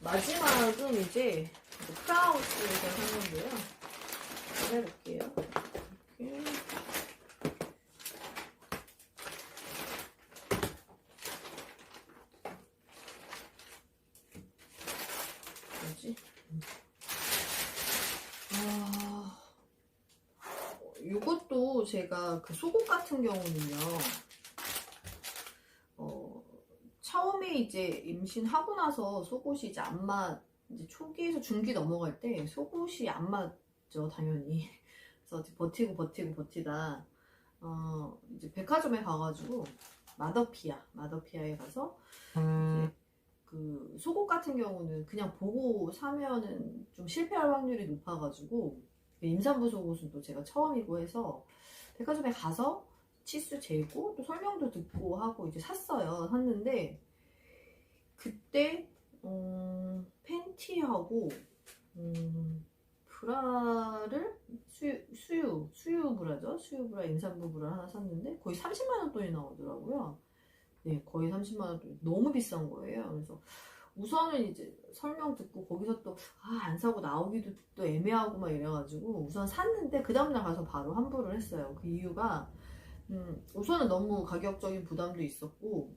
마지막은 이제 프라우스에서 산 건데요. 해볼게요. 이렇게. 뭐지? 아, 이것도 제가 그 속옷 같은 경우는요. 어, 처음에 이제 임신하고 나서 속옷이 이제 안 맞, 이제 초기에서 중기 넘어갈 때 속옷이 안 맞죠, 당연히. 그래서 버티고 버티고 버티다, 어, 이제 백화점에 가가지고, 마더피아, 마더피아에 가서, 이제 그 속옷 같은 경우는 그냥 보고 사면은 좀 실패할 확률이 높아가지고, 임산부 속옷은 또 제가 처음이고 해서, 백화점에 가서 치수 재고 또 설명도 듣고 하고 이제 샀어요. 샀는데 그때 음, 팬티하고 음, 브라를 수유, 수유 수유 브라죠. 수유 브라 임산부 브라 하나 샀는데 거의 30만 원 돈이 나오더라고요. 네, 거의 30만 원 돈. 너무 비싼 거예요. 그래서 우선은 이제 설명 듣고 거기서 또 아 안 사고 나오기도 또 애매하고 막 이래가지고 우선 샀는데 그 다음날 가서 바로 환불을 했어요. 그 이유가 음, 우선은 너무 가격적인 부담도 있었고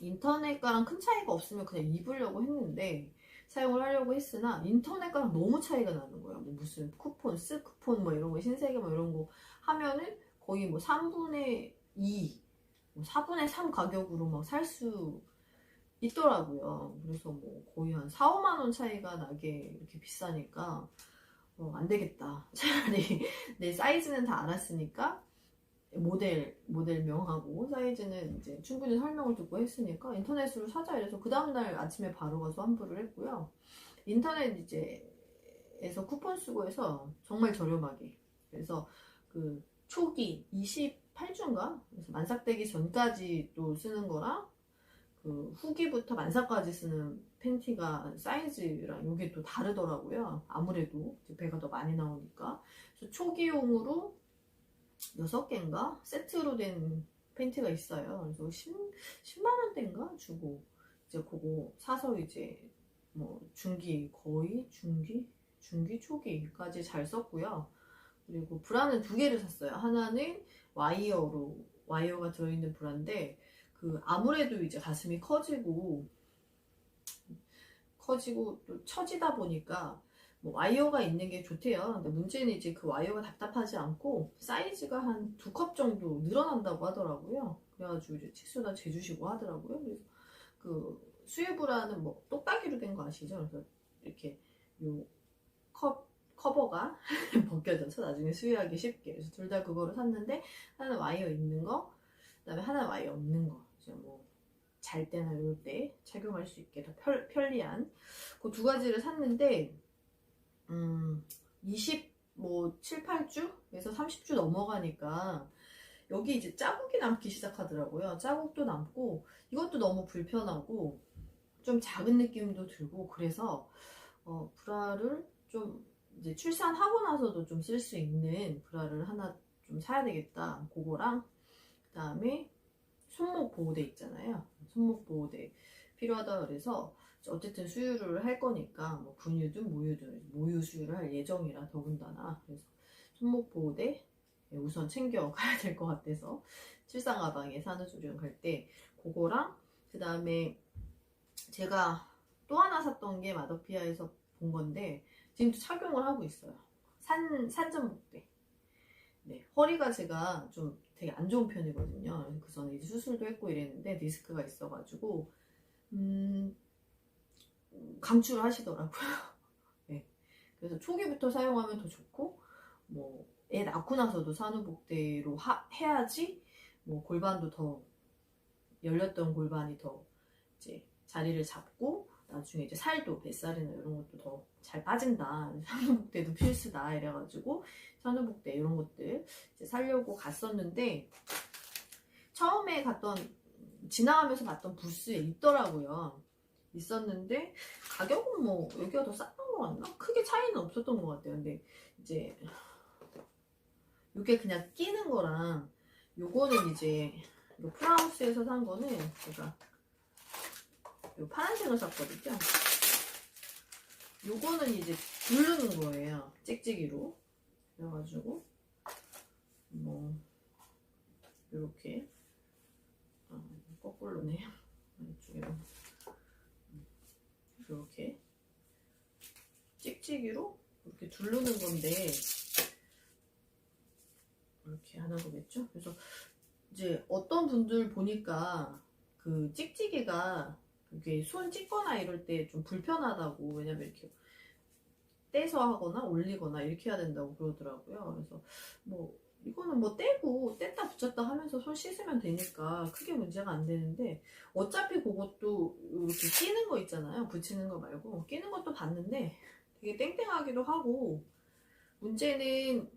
인터넷가랑 큰 차이가 없으면 그냥 입으려고 했는데 사용을 하려고 했으나 인터넷가랑 너무 차이가 나는 거예요. 뭐 무슨 쿠폰, 스 쿠폰 뭐 이런 거 신세계 뭐 이런 거 하면은 거의 뭐 3분의 2, 뭐 4분의 3 가격으로 막 살 수 있더라고요. 그래서 뭐 거의 한 4, 5만 원 차이가 나게 이렇게 비싸니까 어, 안 되겠다. 차라리 내 사이즈는 다 알았으니까 모델 모델명하고 사이즈는 이제 충분히 설명을 듣고 했으니까 인터넷으로 사자 이래서 그 다음날 아침에 바로 가서 환불을 했고요. 인터넷 이제 에서 쿠폰 쓰고 해서 정말 저렴하게 그래서 그 초기 28주인가 그래서 만삭되기 전까지 또 쓰는 거랑 그 후기부터 만삭까지 쓰는 팬티가 사이즈랑 이게 또 다르더라고요. 아무래도 배가 더 많이 나오니까 그래서 초기용으로 6개인가 세트로 된 팬티가 있어요. 그래서 10, 10만 원대인가 주고 이제 그거 사서 이제 뭐 중기 거의 중기 중기 초기까지 잘 썼고요. 그리고 브라는 두 개를 샀어요. 하나는 와이어로 와이어가 들어있는 브라인데 그 아무래도 이제 가슴이 커지고 커지고 또 처지다 보니까 뭐 와이어가 있는 게 좋대요. 근데 문제는 이제 그 와이어가 답답하지 않고 사이즈가 한 두 컵 정도 늘어난다고 하더라고요. 그래가지고 이제 치수나 재주시고 하더라고요. 그래서 그 수유브라는 뭐 똑딱이로 된 거 아시죠? 그래서 이렇게 요 컵 커버가 벗겨져서 나중에 수유하기 쉽게 그래서 둘 다 그거를 샀는데 하나는 와이어 있는 거 그다음에 하나는 와이어 없는 거 이제 뭐 잘 때나 이럴 때 착용할 수 있게 더 편, 편리한 그 두 가지를 샀는데 음, 20, 뭐, 7, 8주에서 30주 넘어가니까 여기 이제 자국이 남기 시작하더라고요. 자국도 남고 이것도 너무 불편하고 좀 작은 느낌도 들고 그래서 어, 브라를 좀 이제 출산하고 나서도 좀 쓸 수 있는 브라를 하나 좀 사야 되겠다. 그거랑 그 다음에 손목 보호대 있잖아요. 손목 보호대 필요하다 그래서 어쨌든 수유를 할 거니까 뭐 분유든 모유든 모유 수유를 할 예정이라 더군다나 그래서 손목 보호대 우선 챙겨 가야 될 것 같아서 출산 가방에 산후조리원 갈 때 그거랑 그 다음에 제가 또 하나 샀던 게 마더피아에서 본 건데 지금도 착용을 하고 있어요. 산 산전복대. 네 허리가 제가 좀 되게 안 좋은 편이거든요. 그 전에 이제 수술도 했고 이랬는데 디스크가 있어가지고 음. 강추를 하시더라고요. 네. 그래서 초기부터 사용하면 더 좋고, 뭐, 애 낳고 나서도 산후복대로 하, 해야지, 뭐, 골반도 더, 열렸던 골반이 더, 이제, 자리를 잡고, 나중에 이제 살도, 뱃살이나 이런 것도 더 잘 빠진다. 산후복대도 필수다. 이래가지고, 산후복대 이런 것들 이제 살려고 갔었는데, 처음에 갔던, 지나가면서 봤던 부스에 있더라고요. 있었는데 가격은 뭐 여기가 더 쌌던 것 같나? 크게 차이는 없었던 것 같아요. 근데 이제 이게 그냥 끼는 거랑 요거는 이제 이거 프라우스에서 산 거는 제가 요 파란색을 샀거든요. 요거는 이제 부르는 거예요. 찍찍이로. 그래가지고 뭐 요렇게 아, 거꾸로네. 이쪽에로 이렇게 찍찍이로 이렇게 두르는 건데 이렇게 하는 거겠죠? 그래서 이제 어떤 분들 보니까 그 찍찍이가 이게 손 찢거나 이럴 때 좀 불편하다고 왜냐면 이렇게 떼서 하거나 올리거나 이렇게 해야 된다고 그러더라고요. 그래서 뭐 이거는 뭐 떼고 뗐다 붙였다 하면서 손 씻으면 되니까 크게 문제가 안 되는데 어차피 그것도 이렇게 끼는 거 있잖아요. 붙이는 거 말고 끼는 것도 봤는데 되게 땡땡하기도 하고 문제는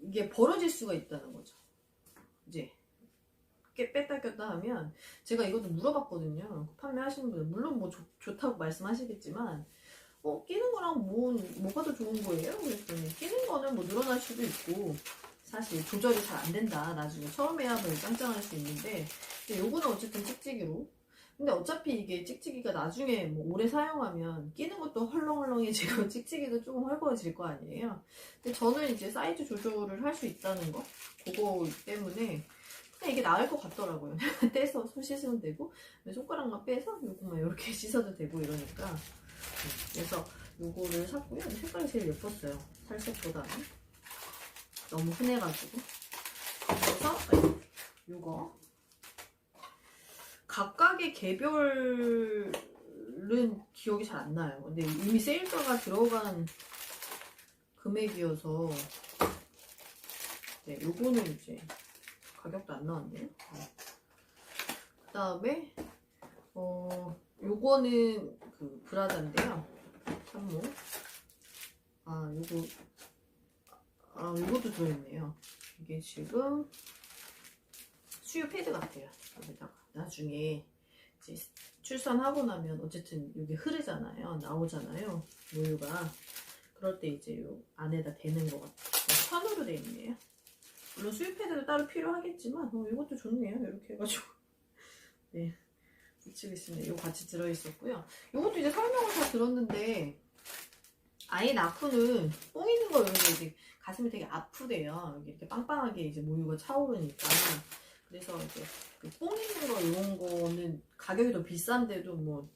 이게 벌어질 수가 있다는 거죠. 이제 깨 뺐다 꼈다 하면 제가 이것도 물어봤거든요. 판매하시는 분들 물론 뭐 좋, 좋다고 말씀하시겠지만 어 끼는 거랑 뭐 뭐가 더 좋은 거예요? 그랬더니 끼는 거는 뭐 늘어날 수도 있고 사실 조절이 잘 안 된다. 나중에 처음에야 뭐 짱짱할 수 있는데 근데 요거는 어쨌든 찍찍이로 근데 어차피 이게 찍찍이가 나중에 뭐 오래 사용하면 끼는 것도 헐렁헐렁해지고 찍찍이도 조금 헐거워질 거 아니에요. 근데 저는 이제 사이즈 조절을 할 수 있다는 거 그거 때문에 그냥 이게 나을 것 같더라고요. 떼서 손 씻으면 되고 손가락만 빼서 요거만 이렇게 씻어도 되고 이러니까 그래서 요거를 샀고요. 색깔이 제일 예뻤어요. 살색보다는 너무 흔해가지고 그래서 요거 각각의 개별은 기억이 잘 안 나요. 근데 이미 세일가가 들어간 금액이어서 네, 요거는 이제 가격도 안 나왔네요. 그 다음에 어 요거는 그 브라자인데요. 참모. 아 요거 아 요것도 들어있네요. 이게 지금 수유 패드 같아요. 여기다가 나중에 이제 출산하고 나면 어쨌든 여기 흐르잖아요. 나오잖아요. 모유가. 그럴 때 이제 요 안에다 대는 것 같아요. 천으로 돼 있네요. 물론 수유 패드도 따로 필요하겠지만 어, 이것도 좋네요. 이렇게 해가지고 네 붙이고 있습니다. 이거 같이 들어있었고요. 이것도 이제 설명을 다 들었는데 아이 낳고는 뽕 있는 거 이런 게 이제 가슴이 되게 아프대요. 이렇게 빵빵하게 이제 모유가 차오르니까 그래서 이제 그뽕 있는 거 이런 거는 가격이 더 비싼데도 뭐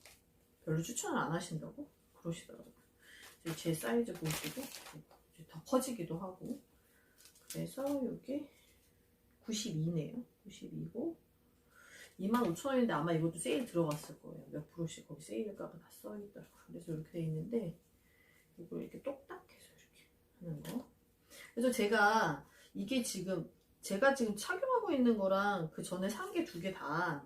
별로 추천을 안 하신다고 그러시더라고요. 제 사이즈 보시고 더 커지기도 하고 그래서 이게 92네요. 92고 25,000원인데 아마 이것도 세일 들어갔을 거예요. 몇 프로씩 거기 세일가가 다 써있더라고요. 그래서 이렇게 돼 있는데 이걸 이렇게 똑딱해서 이렇게 하는 거. 그래서 제가 이게 지금 제가 지금 착용하고 있는 거랑 그 전에 산 게 두 개 다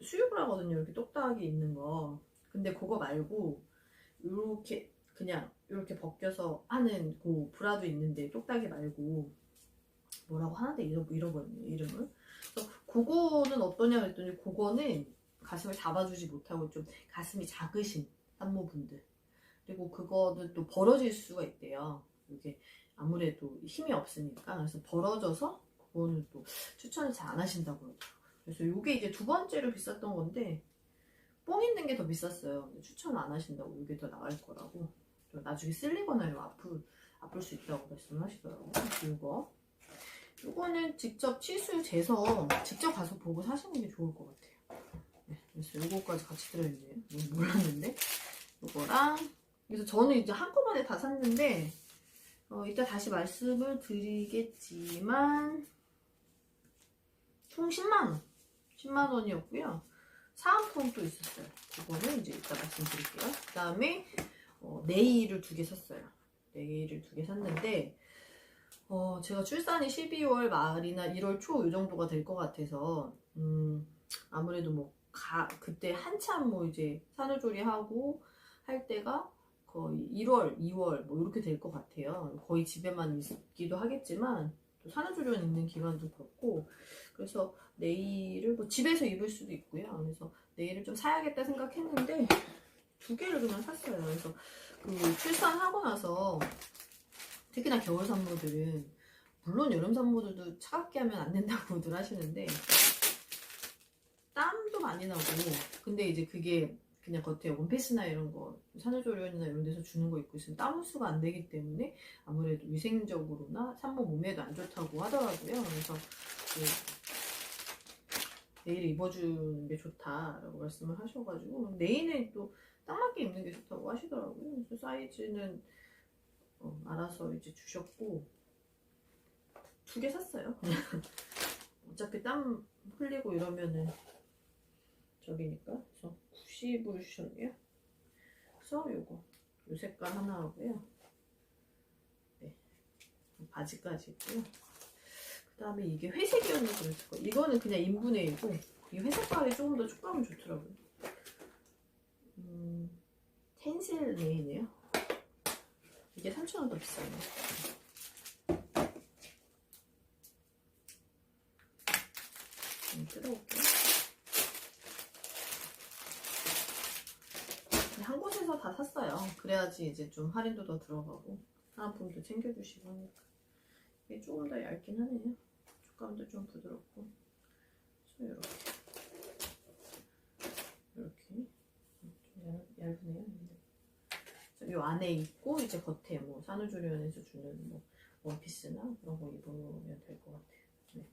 수육을 하거든요. 이렇게 똑딱하게 있는 거. 근데 그거 말고 이렇게 그냥 이렇게 벗겨서 하는 그 브라도 있는데 똑딱이 말고 뭐라고 하는데 잃어, 잃어버렸네요 이름을 그래서 그거는 어떠냐 그랬더니 그거는 가슴을 잡아주지 못하고 좀 가슴이 작으신 산모분들 그리고 그거는 또 벌어질 수가 있대요 이게 아무래도 힘이 없으니까 그래서 벌어져서 그거는 또 추천을 잘 안 하신다고 그러더라고요 그래서 이게 이제 두 번째로 비쌌던 건데 뽕 있는 게 더 비쌌어요 추천 안 하신다고 이게 더 나을 거라고 또 나중에 쓸리거나 아플, 아플 수 있다고 말씀하시더라고요. 이거. 이거는 직접 치수 재서 직접 가서 보고 사시는 게 좋을 것 같아요. 네, 그래서 이거까지 같이 들어있네요. 몰랐는데. 이거랑. 그래서 저는 이제 한꺼번에 다 샀는데, 어, 이따 다시 말씀을 드리겠지만, 총 10만원. 10만원이었고요. 사은품도 있었어요. 그거는 이제 이따 말씀드릴게요. 그 다음에 어, 네일을 두 개 샀어요. 네일을 두 개 샀는데 어, 제가 출산이 12월 말이나 1월 초 이 정도가 될 것 같아서 음, 아무래도 뭐 가, 그때 한참 뭐 이제 산후조리하고 할 때가 거의 1월, 2월 뭐 이렇게 될 것 같아요. 거의 집에만 있기도 하겠지만 또 산후조리원 있는 기간도 그렇고 그래서 네일을 뭐 집에서 입을 수도 있고요. 그래서 네일을 좀 사야겠다 생각했는데 두 개를 그냥 샀어요. 그래서 그 출산하고 나서 특히나 겨울 산모들은 물론 여름 산모들도 차갑게 하면 안 된다고들 하시는데 땀도 많이 나고 근데 이제 그게 그냥 겉에 원피스나 이런 거 산후조리원이나 이런 데서 주는 거 입고 있으면 땀 흡수가 안 되기 때문에 아무래도 위생적으로나 산모 몸에도 안 좋다고 하더라고요. 그래서 그 내일 입어주는 게 좋다라고 말씀을 하셔가지고 내일은 또 딱 맞게 입는 게 좋다고 하시더라고요. 그래서 사이즈는 어, 알아서 이제 주셨고 두 개 샀어요. 어차피 땀 흘리고 이러면은 저기니까 그래서 90을 주셨네요. 그래서 요거 요 색깔 하나 하고요. 네 바지까지 있고요. 그 다음에 이게 회색이었는데 그랬을 거. 이거는 그냥 인분의 이고 이 회색깔이 조금 더 촉감이 좋더라고요. 음, 텐실 레이네요. 이게 3,000원 더 비싸네. 좀 뜯어볼게요. 곳에서 다 샀어요. 그래야지 이제 좀 할인도 더 들어가고 사은품도 챙겨주시고 하니까 이게 조금 더 얇긴 하네요. 촉감도 좀 부드럽고 이렇게 이렇게 좀 얇, 얇네요. 근데 요 안에 있고 이제 겉에 뭐 산후조리원에서 주는 뭐 원피스나 그런 거 입으면 될 것 같아요. 네.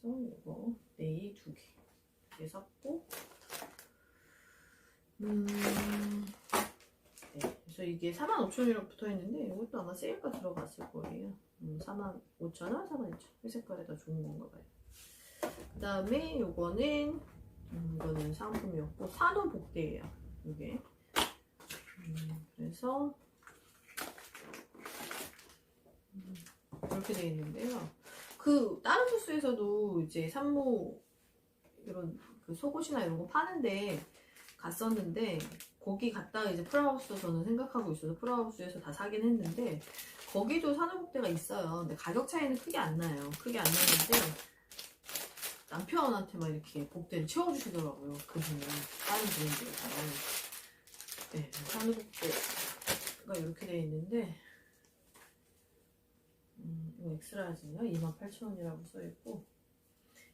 그래서 이거 네이 두 개. 두개 샀고 음. 네. 그래서 이게 45,000원이라고 붙어 있는데 이것도 아마 세일가 들어갔을 거예요. 음, 45,000원, 42,000원. 회색깔이 더 좋은 건가 봐요. 그 다음에 요거는 음, 이거는 상품이었고 산호 복대예요. 이게. 음, 그래서 음, 이렇게 되어 있는데요. 그 다른 부스에서도 이제 산모 이런 그 속옷이나 이런 거 파는데 갔었는데 거기 갔다가 이제 프라하우스 저는 생각하고 있어서 프라하우스에서 다 사긴 했는데 거기도 산후복대가 있어요. 근데 가격 차이는 크게 안 나요. 크게 안 나는데 남편한테 막 이렇게 복대를 채워주시더라고요. 그분은 다른 브랜드에서. 네, 산후복대가 이렇게 되어 있는데 음, 이거 엑스라지네요. 28,000원이라고 써있고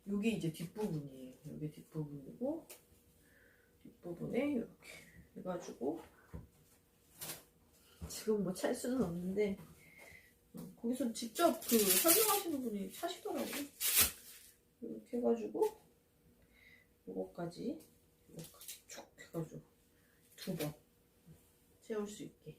요게 이제 뒷부분이에요. 요게 뒷부분이고 뒷부분에 이렇게 해가지고 지금 뭐 찰 수는 없는데 어, 거기서 직접 그 설명하시는 분이 차시더라고요. 이렇게 해가지고 요거까지 요거까지 쭉 해가지고 두 번 채울 수 있게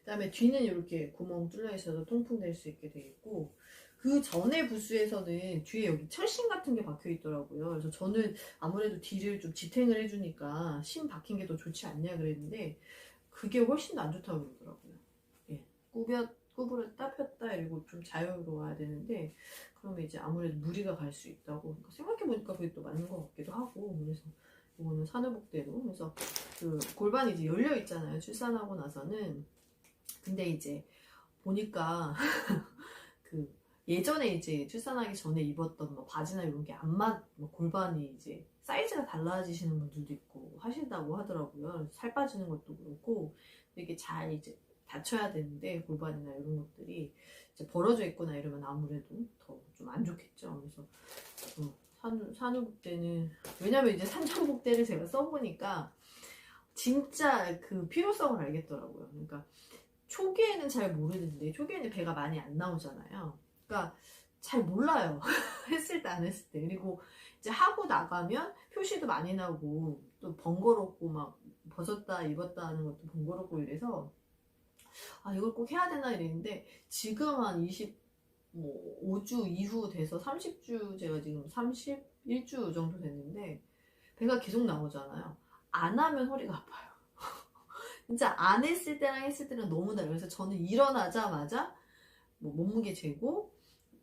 그 다음에 뒤는 이렇게 구멍 뚫려 있어서 통풍 될 수 있게 돼 있고 그 전에 부스에서는 뒤에 여기 철심 같은 게 박혀 있더라고요. 그래서 저는 아무래도 뒤를 좀 지탱을 해주니까 심 박힌 게 더 좋지 않냐 그랬는데 그게 훨씬 더 안 좋다고 그러더라고요. 예, 꾸벼 구부렸다 폈다 이러고 좀 자유로워야 되는데 그러면 이제 아무래도 무리가 갈 수 있다고 그러니까 생각해보니까 그게 또 맞는 것 같기도 하고 그래서 이거는 산후복대로 그래서 그 골반이 이제 열려 있잖아요 출산하고 나서는 근데 이제 보니까 그 예전에 이제 출산하기 전에 입었던 뭐 바지나 이런 게 안 맞, 뭐 골반이 이제 사이즈가 달라지시는 분들도 있고 하신다고 하더라고요. 살 빠지는 것도 그렇고 이게 잘 이제 받쳐야 되는데 골반이나 이런 것들이 이제 벌어져 있거나 이러면 아무래도 더 좀 안 좋겠죠. 그래서 어, 산후 산후복대는 왜냐면 이제 산전복대를 제가 써보니까 진짜 그 필요성을 알겠더라고요. 그러니까 초기에는 잘 모르는데 초기에는 배가 많이 안 나오잖아요. 그러니까 잘 몰라요. 했을 때 안 했을 때. 그리고 이제 하고 나가면 표시도 많이 나고 또 번거롭고 막 벗었다 입었다 하는 것도 번거롭고 이래서 아 이걸 꼭 해야 되나 이랬는데 지금 한 20, 뭐 5주 이후 돼서 30주 제가 지금 31주 정도 됐는데 배가 계속 나오잖아요. 안 하면 허리가 아파요. 진짜 안 했을 때랑 했을 때는 너무 달라요. 그래서 저는 일어나자마자 뭐 몸무게 재고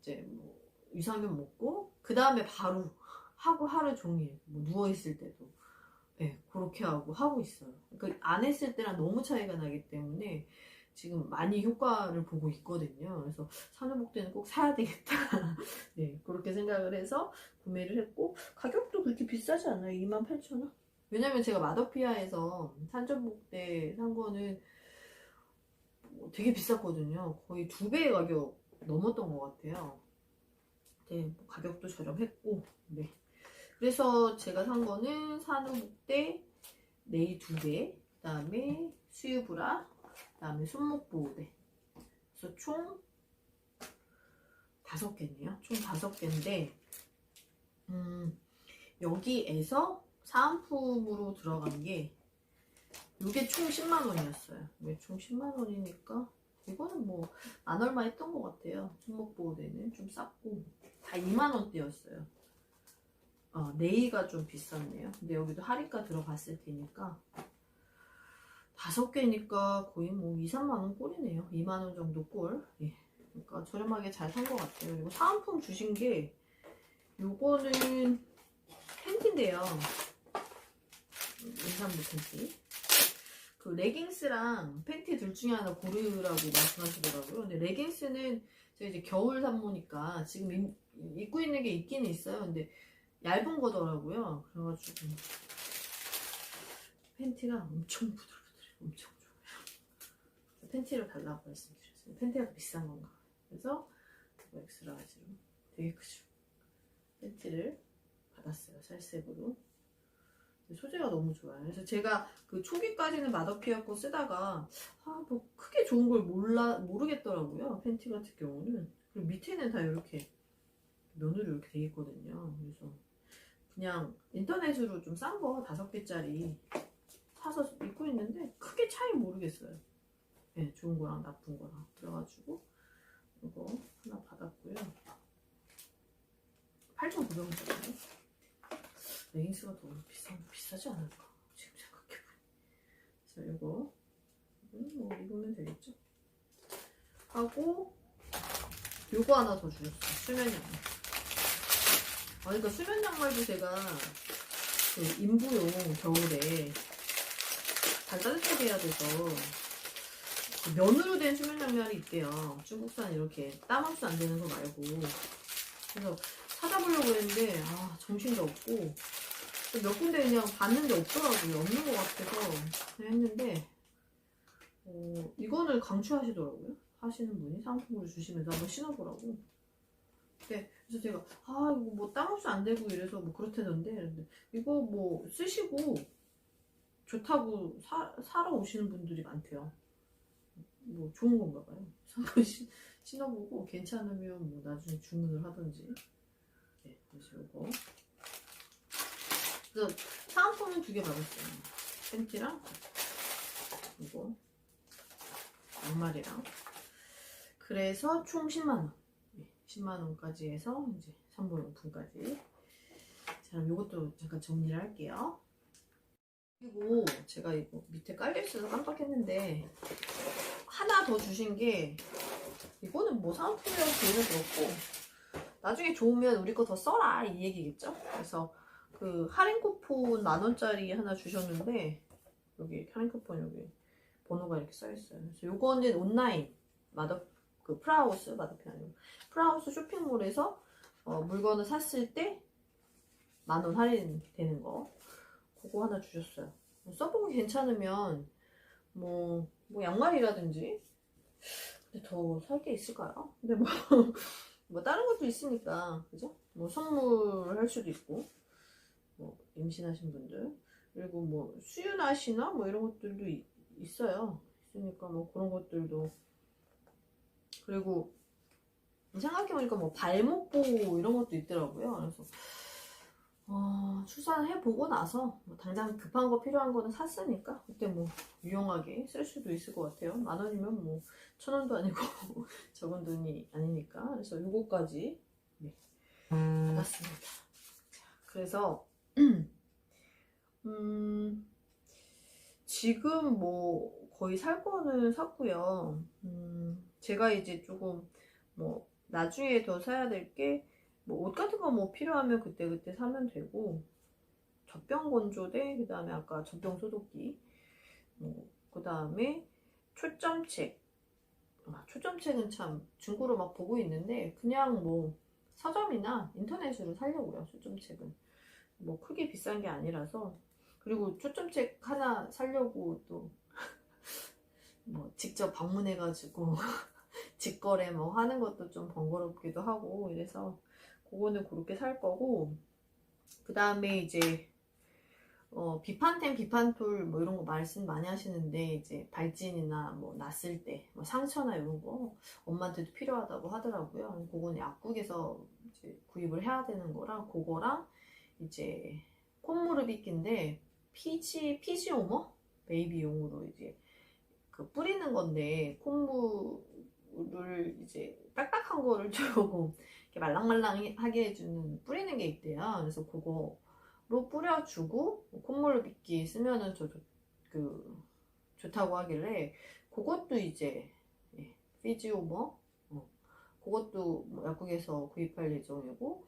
이제 뭐 유산균 먹고 그 다음에 바로 하고 하루 종일 뭐 누워 있을 때도 네, 그렇게 하고 하고 있어요. 그러니까 안 했을 때랑 너무 차이가 나기 때문에 지금 많이 효과를 보고 있거든요. 그래서 산후복대는 꼭 사야 되겠다. 네, 그렇게 생각을 해서 구매를 했고 가격도 그렇게 비싸지 않아요. 28,000원. 왜냐면 제가 마더피아에서 산전복대 산 거는 뭐 되게 비쌌거든요. 거의 두 배의 가격 넘었던 것 같아요. 네, 뭐 가격도 저렴했고, 네. 그래서 제가 산 거는 산후복대 네일 두 개, 그 다음에 수유브라, 그 다음에 손목 보호대. 그래서 총 다섯 개네요. 총 다섯 개인데, 음, 여기에서 사은품으로 들어간 게 이게 총 10만 원이었어요. 이게 총 10만 원이니까 이거는 뭐안 얼마 했던 것 같아요. 손목 보호대는 좀 쌌고 다 2만 원대였어요. 어, 네이가 좀 비쌌네요. 근데 여기도 할인가 들어갔을 테니까 다섯 개니까 거의 뭐 2, 3만 원 꼴이네요. 2만 원 정도 꼴. 예. 그러니까 저렴하게 잘 산 것 같아요. 그리고 사은품 주신 게 요거는 팬티인데요. 임산부 팬티. 그 레깅스랑 팬티 둘 중에 하나 고르라고 말씀하시더라고요. 근데 레깅스는 제가 이제 겨울 산모니까 지금 입- 입고 있는 게 있기는 있어요. 근데 얇은 거더라고요. 그래가지고 팬티가 엄청 부들부들해요. 엄청 좋아요. 팬티를 달라고 말씀드렸어요. 팬티가 비싼 건가. 그래서 이거 엑스라 가지로 되게 크죠. 팬티를 받았어요. 살색으로. 소재가 너무 좋아요. 그래서 제가 그 초기까지는 맛없이었고 쓰다가 아 뭐 크게 좋은 걸 몰라 모르겠더라고요. 팬티 같은 경우는 그리고 밑에는 다 이렇게 면으로 이렇게 돼 있거든요. 그래서 그냥 인터넷으로 좀 싼 거 다섯 개짜리 사서 입고 있는데 크게 차이 모르겠어요. 네, 좋은 거랑 나쁜 거랑 그래가지고 이거 하나 받았고요. 8,900원짜리. 레깅스가 더 비싼 비싸지 않을까? 지금 생각해보니. 그래서 이거 이거는 뭐 입으면 되겠죠? 하고 요거 하나 더 주셨어요. 수면 양말. 아, 그러니까 수면 양말도 제가 그 인부용 겨울에 잘 따뜻하게 해야 돼서 그 면으로 된 수면 양말이 있대요. 중국산 이렇게 땀 흡수 안 되는 거 말고. 그래서 찾아보려고 했는데 아 정신도 없고 몇 군데 그냥 봤는데 없더라고요. 없는 것 같아서 했는데 어, 이거는 강추하시더라고요. 하시는 분이 상품으로 주시면서 한번 신어보라고. 네, 그래서 제가 아 이거 뭐땀 흡수 안 되고 이래서 뭐 그렇다던데 이거 뭐 쓰시고 좋다고 사, 사러 오시는 분들이 많대요. 뭐 좋은 건가 봐요. 신어보고 괜찮으면 뭐 나중에 주문을 하든지. 네, 그래서 사은품은 두 개 받았어요. 팬티랑 이거 양말이랑. 그래서 총 10만 원. 네, 10만 원까지 해서 이제 산모용품까지. 자, 그럼 이것도 잠깐 정리를 할게요. 그리고 제가 이거 밑에 깔려 있어서 깜빡했는데 하나 더 주신 게 이거는 뭐 사은품이라고 보기는 그렇고 나중에 좋으면 우리 거 더 써라 이 얘기겠죠? 그래서 그 할인 쿠폰 만 원짜리 하나 주셨는데 여기 할인 쿠폰 여기 번호가 이렇게 써 있어요. 그래서 요거는 온라인 마더 그 프라하우스 마더펜 아니고 프라하우스 쇼핑몰에서 어, 물건을 샀을 때 만 원 할인 되는 거 그거 하나 주셨어요. 뭐 써보고 괜찮으면 뭐, 뭐 양말이라든지 근데 더 살 게 있을까요? 근데 뭐, 뭐 다른 것도 있으니까 그죠? 뭐 선물할 수도 있고 뭐 임신하신 분들 그리고 뭐 수유나시나 뭐 이런 것들도 이- 있어요. 있으니까 뭐 그런 것들도 그리고 생각해보니까 뭐 발목 보호 이런 것도 있더라고요. 그래서 어, 출산해 보고 나서 뭐 당장 급한 거 필요한 거는 샀으니까 그때 뭐 유용하게 쓸 수도 있을 것 같아요. 만 원이면 뭐 천 원도 아니고 적은 돈이 아니니까 그래서 요거까지 네, 받았습니다. 자, 그래서 음 지금 뭐 거의 살 거는 샀고요. 음 제가 이제 조금 뭐 나중에 더 사야 될게 뭐 옷 같은 거 뭐 필요하면 그때 그때 사면 되고 젖병 건조대 그 다음에 아까 젖병 소독기 뭐 그 다음에 초점책. 아, 초점책은 참 중고로 막 보고 있는데 그냥 뭐 서점이나 인터넷으로 사려고요 초점책은. 뭐 크게 비싼 게 아니라서. 그리고 초점책 하나 사려고 또 뭐 직접 방문해가지고 직거래 뭐 하는 것도 좀 번거롭기도 하고 이래서 그거는 그렇게 살 거고 그 다음에 이제 어, 비판템, 비판톨 뭐 이런 거 말씀 많이 하시는데 이제 발진이나 뭐 났을 때, 뭐 상처나 이런 거 엄마한테도 필요하다고 하더라고요. 그거는 약국에서 이제 구입을 해야 되는 거랑 그거랑 이제 콧무릎 빗기인데 피지 피지 오머 베이비 용으로 이제 그 뿌리는 건데 콧물을 이제 딱딱한 거를 조금 이렇게 말랑말랑하게 해주는 뿌리는 게 있대요. 그래서 그거 로 뿌려주고 콧물 빗기 쓰면은 저, 저, 그 좋다고 하길래 그것도 이제 예, 피지오머 어, 그것도 뭐 약국에서 구입할 예정이고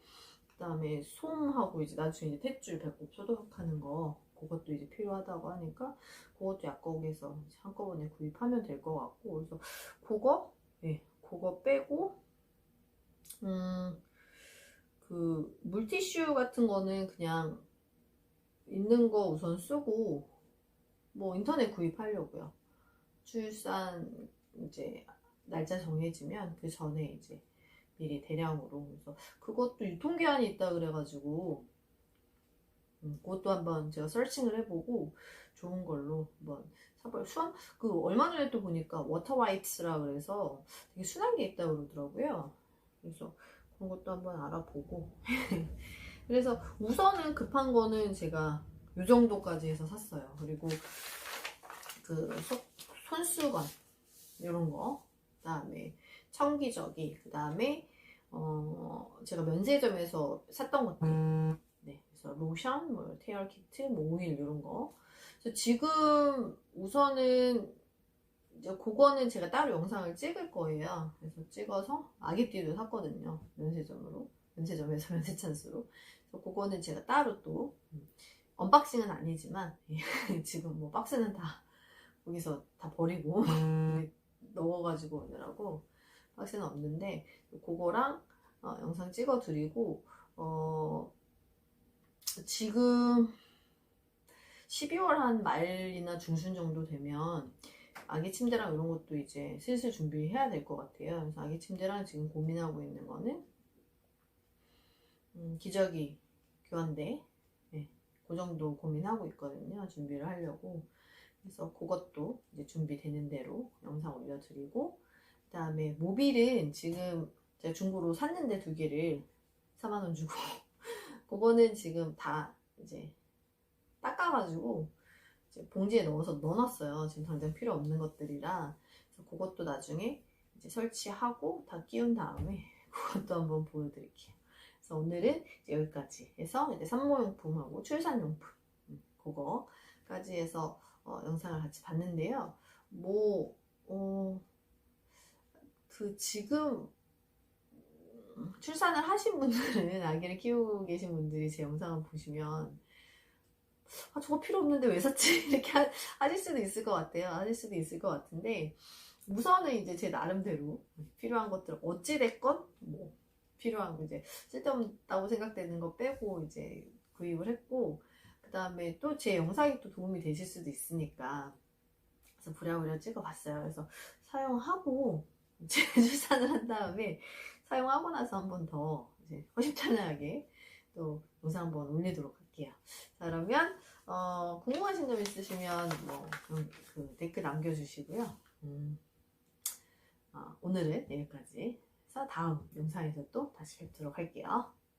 그 다음에 솜하고 이제 나중에 이제 탯줄 배꼽 소독하는 거 그것도 이제 필요하다고 하니까 그것도 약국에서 한꺼번에 구입하면 될 것 같고 그래서 그거 예 그거 빼고 음 그 물티슈 같은 거는 그냥 있는 거 우선 쓰고 뭐 인터넷 구입하려고요. 출산 이제 날짜 정해지면 그 전에 이제 미리 대량으로 그래서 그것도 유통기한이 있다 그래가지고 음, 그것도 한번 제가 서칭을 해보고 좋은 걸로 한번 사볼 수한 그 얼마 전에 또 보니까 워터 와이프스라 그래서 되게 순한 게 있다 그러더라고요. 그래서 그런 것도 한번 알아보고 그래서 우선은 급한 거는 제가 요 정도까지 해서 샀어요. 그리고 그 소- 손수건 이런 거, 그다음에 청기저귀, 그다음에 어 제가 면세점에서 샀던 것들, 네, 그래서 로션, 뭐 테어 키트, 뭐 오일 이런 거. 그래서 지금 우선은 이제 그거는 제가 따로 영상을 찍을 거예요. 그래서 찍어서 아기띠도 샀거든요. 면세점으로. 면세점에서 면세 찬스로. 그래서 그거는 제가 따로 또 음, 언박싱은 아니지만 예, 지금 뭐 박스는 다 거기서 다 버리고 넣어가지고 오느라고 박스는 없는데 그거랑 어, 영상 찍어 드리고 어 지금 12월 한 말이나 중순 정도 되면 아기 침대랑 이런 것도 이제 슬슬 준비해야 될 것 같아요. 그래서 아기 침대랑 지금 고민하고 있는 거는 음, 기저귀 교환대 네, 그 정도 고민하고 있거든요. 준비를 하려고. 그래서 그것도 이제 준비되는 대로 영상 올려드리고 그 다음에 모빌은 지금 제가 중고로 샀는데 두 개를 4만 원 주고 그거는 지금 다 이제 닦아가지고 봉지에 넣어서 넣어놨어요. 지금 당장 필요 없는 것들이라 그래서 그것도 나중에 이제 설치하고 다 끼운 다음에 그것도 한번 보여드릴게요. 그래서 오늘은 여기까지 해서 이제 산모용품하고 출산용품 음, 그거까지 해서 어, 영상을 같이 봤는데요. 뭐, 어, 그 지금 음, 출산을 하신 분들은 아기를 키우고 계신 분들이 제 영상을 보시면 아 저거 필요 없는데 왜 샀지 이렇게 하, 하실 수도 있을 것 같아요. 하실 수도 있을 것 같은데 우선은 이제 제 나름대로 필요한 것들 어찌 됐건 뭐 필요한 거 이제 쓸데없다고 생각되는 거 빼고 이제 구입을 했고 그 다음에 또 제 영상이 또 도움이 되실 수도 있으니까 그래서 부랴부랴 찍어봤어요. 그래서 사용하고 이제 출산을 한 다음에 사용하고 나서 한 번 더 이제 허심탄회하게 또 영상 한번 올리도록 할게요. 자, 그러면 어, 궁금하신 점 있으시면 뭐 음, 그 댓글 남겨주시고요. 음, 어, 오늘은 여기까지 해서 다음 영상에서 또 다시 뵙도록 할게요.